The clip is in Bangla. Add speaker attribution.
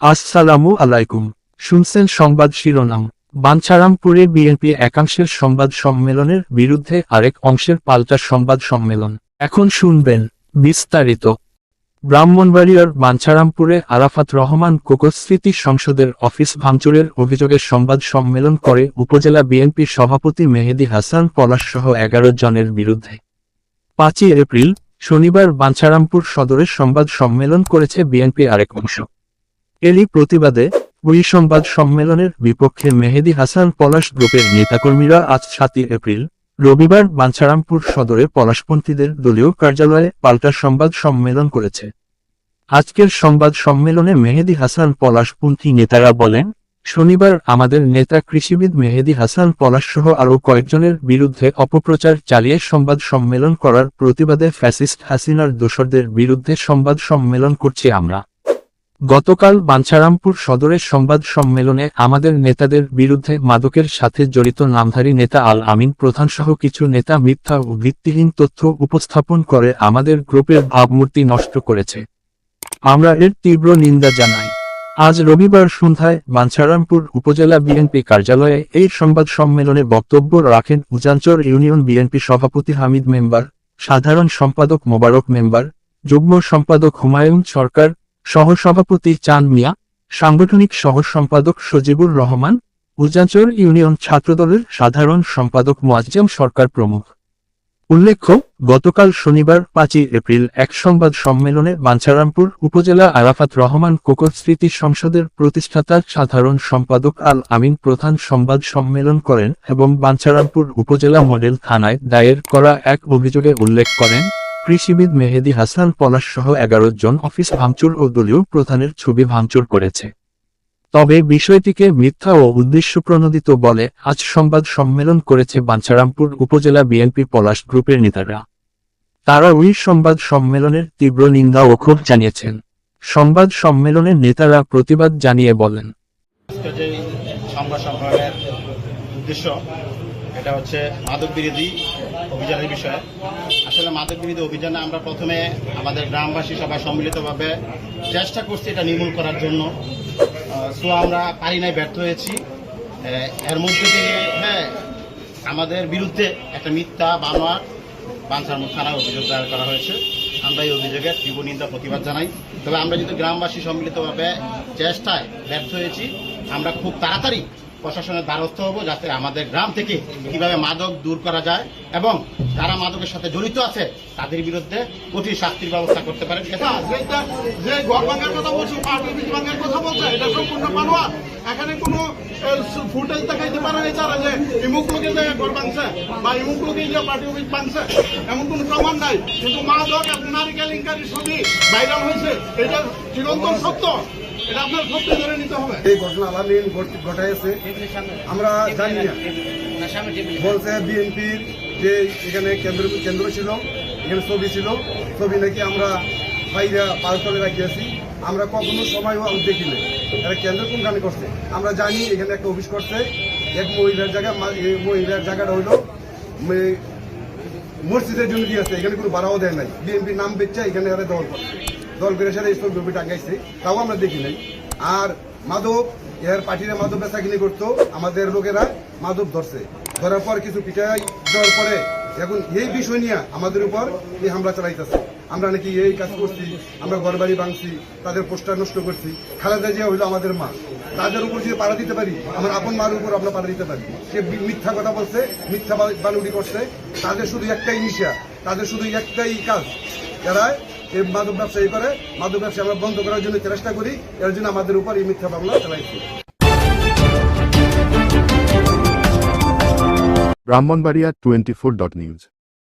Speaker 1: আসসালামু আলাইকুম। শুনছেন সংবাদ শিরোনাম। বাঞ্ছারামপুরে বিএনপি একাংশের সংবাদ সম্মেলনের বিরুদ্ধে আরেক অংশের পাল্টা সংবাদ সম্মেলন। এখন শুনবেন বিস্তারিত। ব্রাহ্মণবাড়িয়ার বাঞ্ছারামপুরে আরাফাত রহমান কোকো স্মৃতি সংসদের অফিস ভাঙচুরের অভিযোগে সংবাদ সম্মেলন করে উপজেলা বিএনপি সভাপতি মেহেদি হাসান পলাশ সহ এগারো জনের বিরুদ্ধে। পাঁচই এপ্রিল, শনিবার বাঞ্ছারামপুর সদরে সংবাদ সম্মেলন করেছে বিএনপি আরেক অংশ। এরই প্রতিবাদে ওই সংবাদ সম্মেলনের বিপক্ষে মেহেদি হাসান পলাশ গ্রুপের নেতাকর্মীরা আজ সাতই এপ্রিল, রবিবার বাঞ্ছারামপুর সদরে পলাশপন্থীদের দলীয় কার্যালয়ে পাল্টা সংবাদ সম্মেলন করেছে। আজকের সংবাদ সম্মেলনে মেহেদি হাসান পলাশপন্থী নেতারা বলেন, শনিবার আমাদের নেতা কৃষিবিদ মেহেদি হাসান পলাশ সহ আরও কয়েকজনের বিরুদ্ধে অপপ্রচার চালিয়ে সংবাদ সম্মেলন করার প্রতিবাদে ফ্যাসিস্ট হাসিনার দোসরদের বিরুদ্ধে সংবাদ সম্মেলন করছি আমরা। গতকাল বাঞ্ছারামপুর সদরের সংবাদ সম্মেলনে আমাদের নেতাদের বিরুদ্ধে মাদকের সাথে জড়িত নামধারী নেতা আল আমিন, প্রধানসহ কিছু নেতা মিথ্যা ও ভিত্তিহীন তথ্য উপস্থাপন করে আমাদের গ্রুপের ভাবমূর্তি নষ্ট করেছে। আমরা এর তীব্র নিন্দা জানাই। আজ রবিবার সন্ধ্যায় বাঞ্ছারামপুর উপজেলা বিএনপি কার্যালয়ে এই সংবাদ সম্মেলনে বক্তব্য রাখেন উজাঞ্চর ইউনিয়ন বিএনপি সভাপতি হামিদ মেম্বার, সাধারণ সম্পাদক মোবারক মেম্বার, যুগ্ম সম্পাদক হুমায়ুন সরকার সহসভাপতি চান মিয়া, সাংগঠনিক সহ সম্পাদক সজিবুর রহমান উজাঞ্চর ইউনিয়ন ছাত্রদলের সাধারণ সম্পাদক মোয়াজ্জেম সরকার প্রমুখ। উল্লেখ্য, গতকাল শনিবার পাঁচই এপ্রিল এক সংবাদ সম্মেলনে বাঞ্ছারামপুর উপজেলা আরাফাত রহমান কোকো স্মৃতি সংসদের প্রতিষ্ঠাতা সাধারণ সম্পাদক আল আমিন প্রধান সংবাদ সম্মেলন করেন এবং বাঞ্ছারামপুর উপজেলা মডেল থানায় দায়ের করা এক অভিযোগে উল্লেখ করেন কৃষিবিদ মেহেদি হাসান পলাশ সহ এগারো জন অফিস ভাঙচুর ও দলীয় প্রধানের ছবি ভাঙচুর করেছে। তবে বিষয়টিকে মিথ্যা ও উদ্দেশ্যপ্রণোদিত বলে আজ সংবাদ সম্মেলন করেছে বাঞ্ছারামপুর উপজেলা বিএনপি পলাশ গ্রুপের নেতারা। তারা ওই সংবাদ সম্মেলনের তীব্র নিন্দা ও ক্ষোভ জানিয়েছেন। সংবাদ সম্মেলনের নেতারা প্রতিবাদ জানিয়ে বলেন।
Speaker 2: উদ্দেশ্য এটা হচ্ছে মাদক বিরোধী অভিযানের বিষয়। আসলে মাদক বিরোধী অভিযানে আমরা প্রথমে আমাদের গ্রামবাসী সবাই সম্মিলিতভাবে চেষ্টা করছি এটা নির্মূল করার জন্য। সো আমরা পারি নাই, ব্যর্থ হয়েছি। এর মধ্যে থেকে হ্যাঁ আমাদের বিরুদ্ধে একটা মিথ্যা বানোয়ার বাঞ্ছার থানায় অভিযোগ দায়ের করা হয়েছে। আমরা এই অভিযোগের তীব্র নিন্দা, প্রতিবাদ জানাই। তবে আমরা যদি গ্রামবাসী সম্মিলিতভাবে চেষ্টায় ব্যর্থ হয়েছি, আমরা খুব তাড়াতাড়ি প্রশাসনের দ্বারস্থ হব যাতে আমাদের গ্রাম থেকে কীভাবে মাদক দূর করা যায় এবং যারা মাদকের সাথে জড়িত আছে তাদের বিরুদ্ধে কঠিন শাস্তির ব্যবস্থা করতে পারে ঠিক আছে
Speaker 3: না, যেটা যে এখানে কোনো ফুটেজ দেখাইতে পারে নাই তারা যে ইমুক লোকে যে ঘর ভাঙছে বা ইমুক লোকে যে পার্টি অফিস ভাঙছে এমন কোনো প্রমাণ নাই। কিন্তু মা ধর নারী কেলেঙ্কারি ছবি ভাইরাল হয়েছে এটা চিরন্তন সত্য। এটা
Speaker 4: এই ঘটনা আলামিন ঘটাইছে। আমরা জানি না। বলছে বিএনপির যে এখানে কেন্দ্র কেন্দ্র ছিল, এখানে ছবি ছিল। ছবি নাকি আমরা বাইরে পালতলে রাখিয়েছি আমরা কখনো সময়ও আমি দেখি নাই। এরা কেন্দ্র কোনখানে করছে? আমরা জানি এখানে একটা অফিস করছে। এক মহিলার জায়গা মহিলার জায়গাটা হইল মসজিদের জন্য দিয়েছে। এখানে কোনো ভাড়াও দেয় নাই। বিএনপির নাম বেচছে এখানে এরা দল করছে। দল সাথে এই ছবি টাঙ্গাইছে, তাও আমরা দেখি নাই। আর মাদক এর পার্টিরা মাদক বেচা কিনে করতো, আমাদের লোকেরা মাধব ধরছে। ধরার পর কিছু পিটাই দেওয়ার পরে এখন এই বিষয় নিয়ে আমাদের উপর এই হামলা চালাইতেছে। আমরা নাকি এই কাজ করছি, আমরা ঘর বাড়ি ভাঙছি, তাদের পোস্টার নষ্ট করছি। খালেদা জিয়া হইল আমাদের মা। তাদের উপর যদি পাড়া দিতে পারি, আমার আপন মার উপর আমরা পাড়া দিতে পারি। সে মিথ্যা কথা বলছে, মিথ্যা বা- বালুড়ি করছে। তাদের শুধু একটাই নিশা, তাদের শুধু একটাই কাজ, যারা এই মাদক ব্যবসায়ী করে মাদক ব্যবসা আমরা বন্ধ করার জন্য চেষ্টা করি, এর জন্য আমাদের উপর এই মিথ্যা মামলা চালাইছি।
Speaker 5: Brahmanbaria twenty four dot news